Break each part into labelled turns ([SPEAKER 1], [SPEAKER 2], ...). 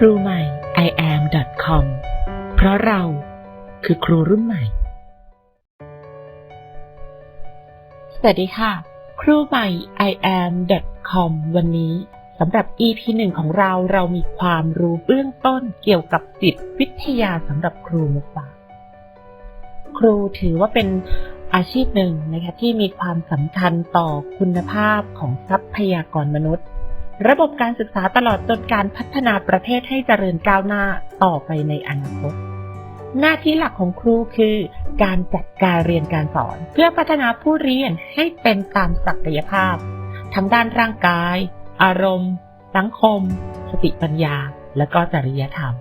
[SPEAKER 1] ครูใหม่ i am com เพราะเราคือครูรุ่นใหม่ สวัสดีค่ะ ครูใหม่ i am com วันนี้สำหรับ EP หนึ่งของเราเรามีความรู้เบื้องต้นเกี่ยวกับจิตวิทยาสำหรับครูมาฝากครูถือว่าเป็นอาชีพหนึ่งนะคะที่มีความสำคัญต่อคุณภาพของทรัพยากรมนุษย์ ระบบการศึกษาตลอดจนการพัฒนาประเทศให้เจริญก้าวหน้าต่อไปในอนาคต หน้าที่หลักของครูคือ การจัดการเรียนการสอน เพื่อพัฒนาผู้เรียนให้เป็นตามศักยภาพ ทั้งด้านร่างกาย อารมณ์ สังคม สติปัญญา และก็จริยธรรม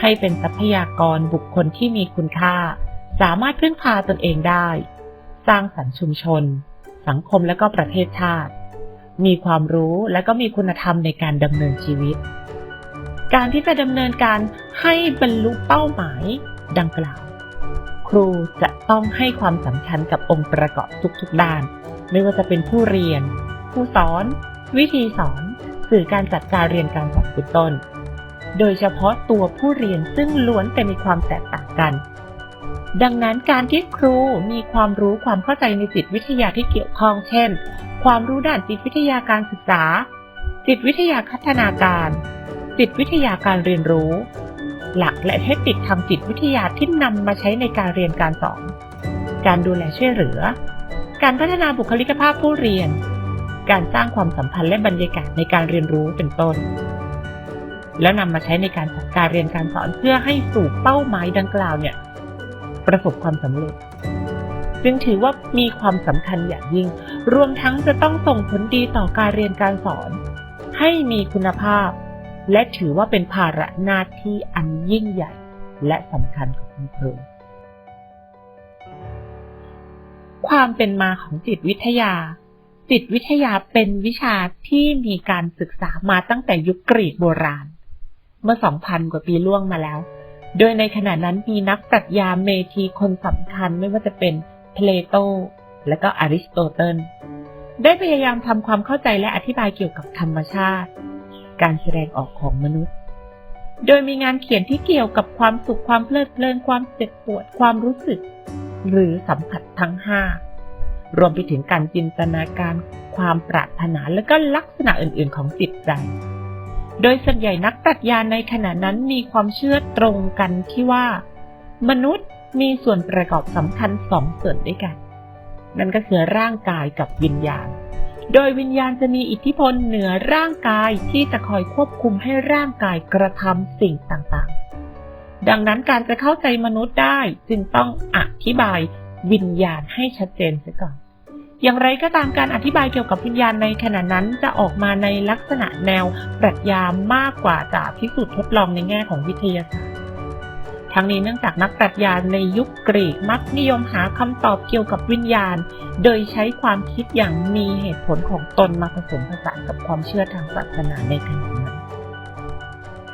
[SPEAKER 1] ให้เป็นทรัพยากรบุคคลที่มีคุณค่า สามารถพึ่งพาตนเองได้ สร้างสรรค์ชุมชน สังคมและก็ประเทศชาติ มีความรู้และก็มีคุณธรรมในการดำเนินชีวิต การที่จะดำเนินการให้บรรลุเป้าหมายดังกล่าว ครูจะต้องให้ความสำคัญกับองค์ประกอบทุกๆด้าน ไม่ว่าจะเป็นผู้เรียน ผู้สอน วิธีสอน สื่อการจัดการเรียนการสอนเป็นต้น โดยเฉพาะตัวผู้เรียนซึ่งล้วนแต่มีความแตกต่างกัน ดังนั้นการที่ครูมีความรู้ความเข้าใจในจิตวิทยาที่เกี่ยวข้องเช่น ความรู้ด้านจิตวิทยาการศึกษา จิตวิทยาพัฒนาการ จิตวิทยาการเรียนรู้ หลักและเทคนิคทางจิตวิทยาที่นำมาใช้ในการเรียนการสอน การดูแลช่วยเหลือ การพัฒนาบุคลิกภาพผู้เรียน การสร้างความสัมพันธ์และบรรยากาศในการเรียนรู้เป็นต้น แล้วนำมาใช้ในการจัดการเรียนการสอนเพื่อให้สู่เป้าหมายดังกล่าวเนี่ย ประสบความสำเร็จ จึงถือว่ามีความสำคัญอย่างยิ่ง รวมทั้งจะต้องส่งผลดีต่อการเรียนการสอน ให้มีคุณภาพ และถือว่าเป็นภาระหน้าที่อันยิ่งใหญ่ และสำคัญของคุณครูความเป็นมาของจิตวิทยา จิตวิทยาเป็นวิชาที่มีการศึกษามาตั้งแต่ยุคกรีกโบราณ เมื่อ 2,000 กว่าปีล่วงมาแล้ว โดยในขณะนั้นมีนักปรัชญาเมธีคนสำคัญไม่ว่าจะเป็นเพลโตและก็อริสโตเติลได้พยายามทำความเข้าใจและอธิบายเกี่ยวกับธรรมชาติ การแสดงออกของมนุษย์ โดยมีงานเขียนที่เกี่ยวกับความสุขความเพลิดเพลินความเจ็บปวดความรู้สึก หรือสัมผัสทั้งห้ารวมไปถึงการจินตนาการ ความปรารถนาและก็ลักษณะอื่น ๆ ของจิตใจ โดยส่วนใหญ่นักปรัชญาในขณะนั้นมีความเชื่อตรงกันที่ว่า มนุษย์มีส่วนประกอบสำคัญสองส่วนด้วยกัน นั่นก็คือร่างกายกับวิญญาณ โดยวิญญาณจะมีอิทธิพลเหนือร่างกายที่จะคอยควบคุมให้ร่างกายกระทำสิ่งต่างๆ ดังนั้นการจะเข้าใจมนุษย์ได้จึงต้องอธิบายวิญญาณให้ชัดเจนเสียก่อน อย่างไรก็ตามการอธิบายเกี่ยวกับวิญญาณในขณะนั้นจะออกมาในลักษณะแนวปรัชญามากกว่าจะพิสูจน์ทดลองในแง่ของวิทยาศาสตร์ทั้งนี้เนื่องจากนักปรัชญาในยุคกรีกมักนิยมหาคำตอบเกี่ยวกับวิญญาณ โดยใช้ความคิดอย่างมีเหตุผลของตนมาผสมผสานกับความเชื่อทางศาสนาในขณะนั้น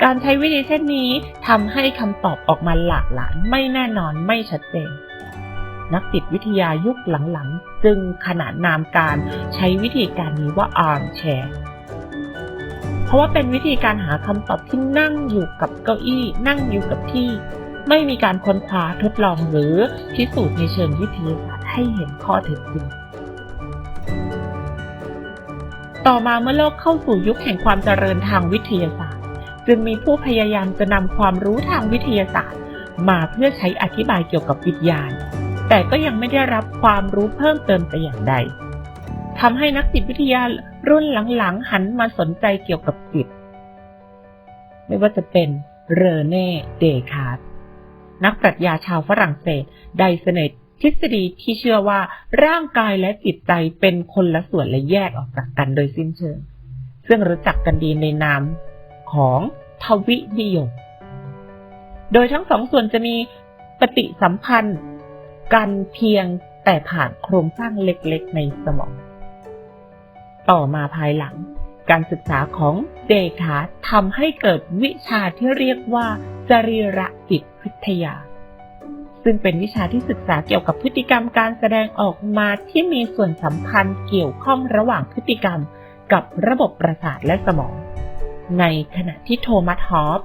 [SPEAKER 1] การใช้วิธีเช่นนี้ทำให้คำตอบออกมาหลากหลายไม่แน่นอนไม่ชัดเจน นักจิตวิทยายุคหลังๆ จึงขนานนามการใช้วิธีการนี้ว่า arm chair เพราะว่าเป็นวิธีการหาคำตอบที่นั่งอยู่กับเก้าอี้ นั่งอยู่กับที่ ไม่มีการค้นคว้าทดลองหรือพิสูจน์ในเชิงวิทยาศาสตร์ให้เห็นข้อเท็จจริงต่อมาเมื่อโลกเข้าสู่ยุคแห่งความเจริญทางวิทยาศาสตร์ จึงมีผู้พยายามจะนำความรู้ทางวิทยาศาสตร์ มาเพื่อใช้อธิบายเกี่ยวกับวิญญาณ แต่ก็ยังไม่ได้รับความรู้เพิ่มเติมแต่อย่างใดทำให้นักจิตวิทยารุ่นหลังๆ หันมาสนใจเกี่ยวกับจิต ไม่ว่าจะเป็นเรเน่เดคาร์ตนักปรัชญาชาวฝรั่งเศสได้เสนอทฤษฎีที่เชื่อว่าร่างกายและจิตใจเป็นคนละส่วนและแยกออกจากกันโดยสิ้นเชิง ซึ่งรู้จักกันดีในนามของทวินิยม โดยทั้งสองส่วนจะมีปฏิสัมพันธ์ กันเพียงแต่ผ่านโครงสร้างเล็กๆในสมอง ต่อมาภายหลัง การศึกษาของเดคาทำให้เกิดวิชาที่เรียกว่าจริระจิตวิทยา ซึ่งเป็นวิชาที่ศึกษาเกี่ยวกับพฤติกรรมการแสดงออกมาที่มีส่วนสัมพันธ์เกี่ยวข้องระหว่างพฤติกรรมกับระบบประสาทและสมอง ในขณะที่โทมัสฮอป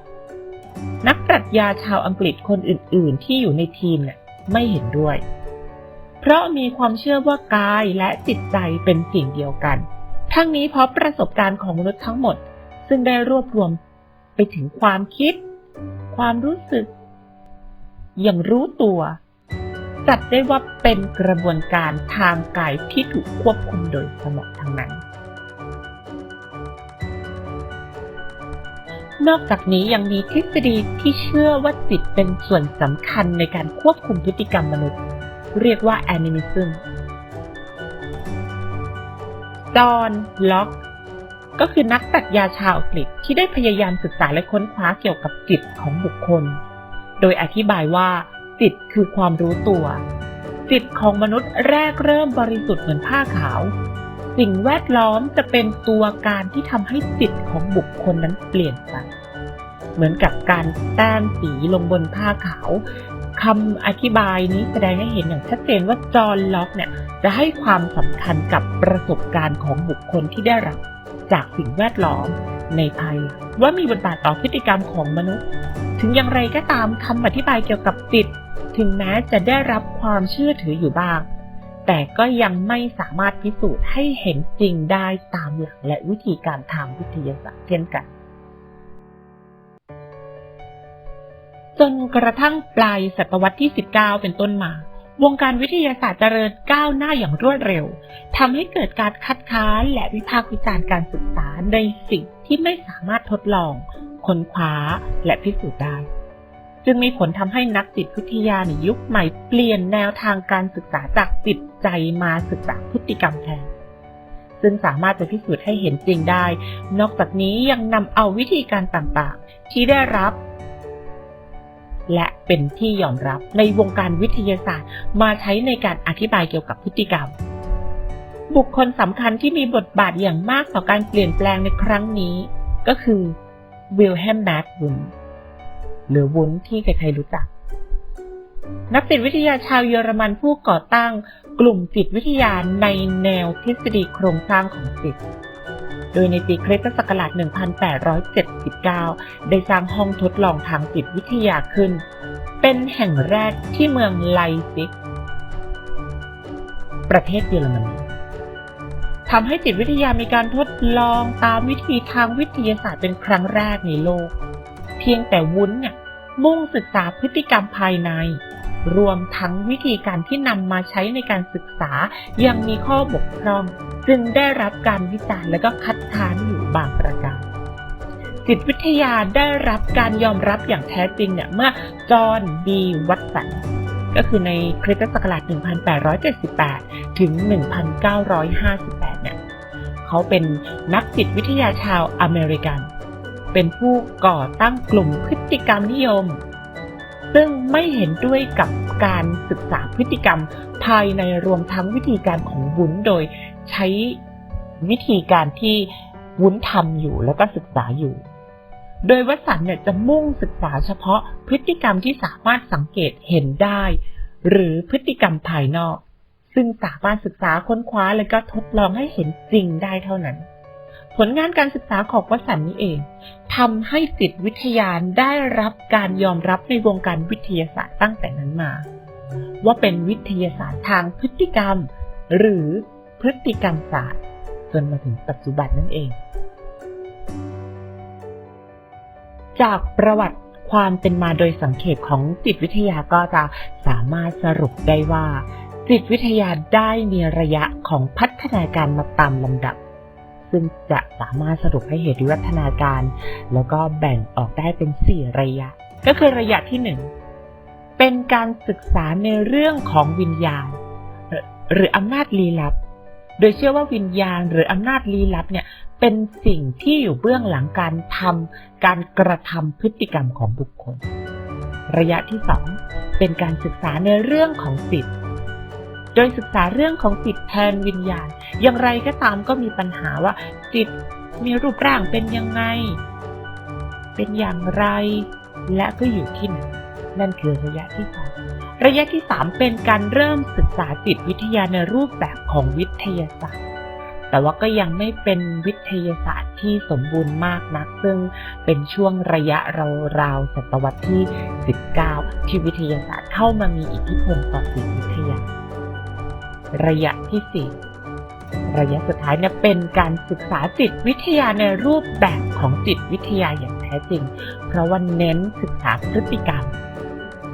[SPEAKER 1] นักปรัชญาชาวอังกฤษคนอื่น ๆ ที่อยู่ในทีมเนี่ย ไม่เห็นด้วย เพราะมีความเชื่อว่ากายและจิตใจเป็นสิ่งเดียวกัน ทั้งนี้เพราะประสบการณ์ของมนุษย์ทั้งหมด ซึ่งได้รวบรวมไปถึงความคิด ความรู้สึก อย่างรู้ตัว จัดได้ว่าเป็นกระบวนการทางกายที่ถูกควบคุมโดยสมองทั้งนั้น นอกจากนี้ยังมีทฤษฎีที่เชื่อว่าจิตเป็นส่วนสำคัญในการควบคุมพฤติกรรมมนุษย์ เรียกว่า animism จอห์นล็อก ก็คือนักปรัชญาชาวอังกฤษที่ได้พยายามศึกษาและค้นคว้าเกี่ยวกับจิตของบุคคล โดยอธิบายว่า จิตคือความรู้ตัว จิตของมนุษย์แรกเริ่มบริสุทธิ์เหมือนผ้าขาว สิ่งแวดล้อมจะเป็นตัวการที่ทำให้จิตของบุคคลนั้นเปลี่ยนไป เหมือนกับการแต้มสีลงบนผ้าขาวคำอธิบายนี้แสดงให้เห็นอย่างชัดเจนว่าจอห์นล็อกเนี่ยจะให้ความสำคัญกับประสบการณ์ของบุคคลที่ได้รับ จากสิ่งแวดล้อมในภายหลังว่ามีบทบาทต่อพฤติกรรมของมนุษย์ ถึงอย่างไรก็ตามคำอธิบายเกี่ยวกับจิต ถึงแม้จะได้รับความเชื่อถืออยู่บ้าง แต่ก็ยังไม่สามารถพิสูจน์ให้เห็นจริงได้ตามหลักและวิธีการทางวิทยาศาสตร์เช่นกัน จนกระทั่งปลายศตวรรษที่ 19 เป็นต้นมา วงการวิทยาศาสตร์เจริญก้าวหน้าอย่างรวดเร็วทำให้เกิดการคัดค้านและวิพากษ์วิจารณ์การศึกษาในสิ่งที่ไม่สามารถทดลอง ค้นคว้าและพิสูจน์ได้จึงมีผลทำให้นักจิตวิทยาในยุคใหม่เปลี่ยนแนวทางการศึกษาจากจิต ใจมาศึกษาพฤติกรรมแทน ซึ่งสามารถจะพิสูจน์ให้เห็นจริงได้ นอกจากนี้ยังนำเอาวิธีการต่างๆ ที่ได้รับ และเป็นที่ยอมรับในวงการวิทยาศาสตร์ มาใช้ในการอธิบายเกี่ยวกับพฤติกรรม บุคคลสำคัญที่มีบทบาทอย่างมากต่อการเปลี่ยนแปลงในครั้งนี้ ก็คือวิลแฮมแบดวุนหรือวุ้นที่ใครๆรู้จัก นักจิตวิทยาชาวเยอรมันผู้ก่อตั้งกลุ่มจิตวิทยาในแนวทฤษฎีโครงสร้างของจิต โดยในปีคริสตศักราช 1879 ได้สร้างห้องทดลองทางจิตวิทยาขึ้น เป็นแห่งแรกที่เมืองไลซิก ประเทศเยอรมนีทำให้จิตวิทยามีการทดลองตามวิธีทางวิทยาศาสตร์เป็นครั้งแรกในโลก เพียงแต่วุ้นเนี่ยมุ่งศึกษาพฤติกรรมภายใน รวมทั้งวิธีการที่นำมาใช้ในการศึกษา ยังมีข้อบกพร่อง จึงได้รับการวิจารณ์และก็คัดค้านอยู่บางประการจิตวิทยาได้รับการยอมรับอย่างแท้จริงเนี่ยเมื่อจอห์นบีวัตสันก็คือในคริสตศักราช 1878 ถึง 1958 เนี่ยเขาเป็นนักจิตวิทยาชาวอเมริกัน เป็นผู้ก่อตั้งกลุ่มพฤติกรรมนิยม ซึ่งไม่เห็นด้วยกับการศึกษาพฤติกรรมภายในรวมทั้งวิธีการของวุ้นโดยใช้วิธีการที่วุ้นทำอยู่แล้วก็ศึกษาอยู่ โดยวัสันเนี่ยจะมุ่งศึกษาเฉพาะพฤติกรรมที่สามารถสังเกตเห็นได้ หรือพฤติกรรมภายนอก ซึ่งสามารถศึกษาค้นคว้าและก็ทดลองให้เห็นจริงได้เท่านั้น ผลงานการศึกษาของวสันนี้เองทำให้จิตวิทยาได้รับการยอมรับในวงการวิทยาศาสตร์ตั้งแต่นั้นมา ว่าเป็นวิทยาศาสตร์ทางพฤติกรรม หรือพฤติกรรมศาสตร์ จนมาถึงปัจจุบันนั่นเอง จากประวัติความเป็นมาโดยสังเขปของจิตวิทยาก็จะสามารถสรุปได้ว่า จิตวิทยาได้มีระยะของพัฒนาการมาตามลำดับ ซึ่งจะสามารถสรุปให้เห็นวิวัฒนาการ แล้วก็แบ่งออกได้เป็น 4 ระยะ ก็คือระยะที่ 1 เป็นการศึกษาในเรื่องของวิญญาณ หรืออำนาจลี้ลับ โดยเชื่อว่าวิญญาณหรืออำนาจลี้ลับเนี่ยเป็นสิ่งที่อยู่เบื้องหลังการทำการกระทำพฤติกรรมของบุคคล ระยะที่ 2 เป็นการศึกษาในเรื่องของจิตโดยศึกษาเรื่องของจิตแทนวิญญาณ อย่างไรก็ตามก็มีปัญหาว่า จิตมีรูปร่างเป็นยังไง เป็นอย่างไร และก็อยู่ที่ไหนนั่นคือระยะที่สองระยะที่ 3 เป็นการเริ่มศึกษาจิตวิทยาในรูปแบบของวิทยาศาสตร์ แต่ว่าก็ยังไม่เป็นวิทยาศาสตร์ที่สมบูรณ์มากนัก ซึ่งเป็นช่วงระยะราวๆศตวรรษที่ 19 ที่วิทยาศาสตร์เข้ามามีอิทธิพลต่อจิตวิทยา ระยะที่ 4 ระยะสุดท้ายเนี่ยเป็นการศึกษาจิตวิทยาในรูปแบบของจิตวิทยาอย่างแท้จริง เพราะว่าเน้นศึกษาพฤติกรรม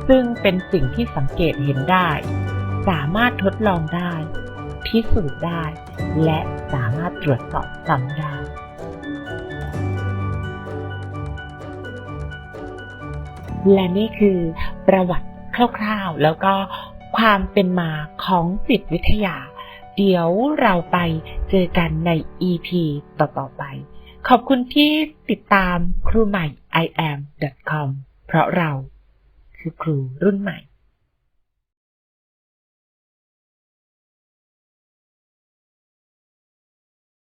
[SPEAKER 1] ซึ่งเป็นสิ่งที่สังเกตเห็นได้ สามารถทดลองได้ พิสูจน์ได้ และสามารถตรวจสอบซ้ำได้และนี่คือประวัติคร่าวๆ แล้วก็ความเป็นมาของจิตวิทยา เดี๋ยวเราไปเจอกันใน EP ต่อๆไป ขอบคุณที่ติดตามครูใหม่ i am com เพราะเราคือครูรุ่นใหม่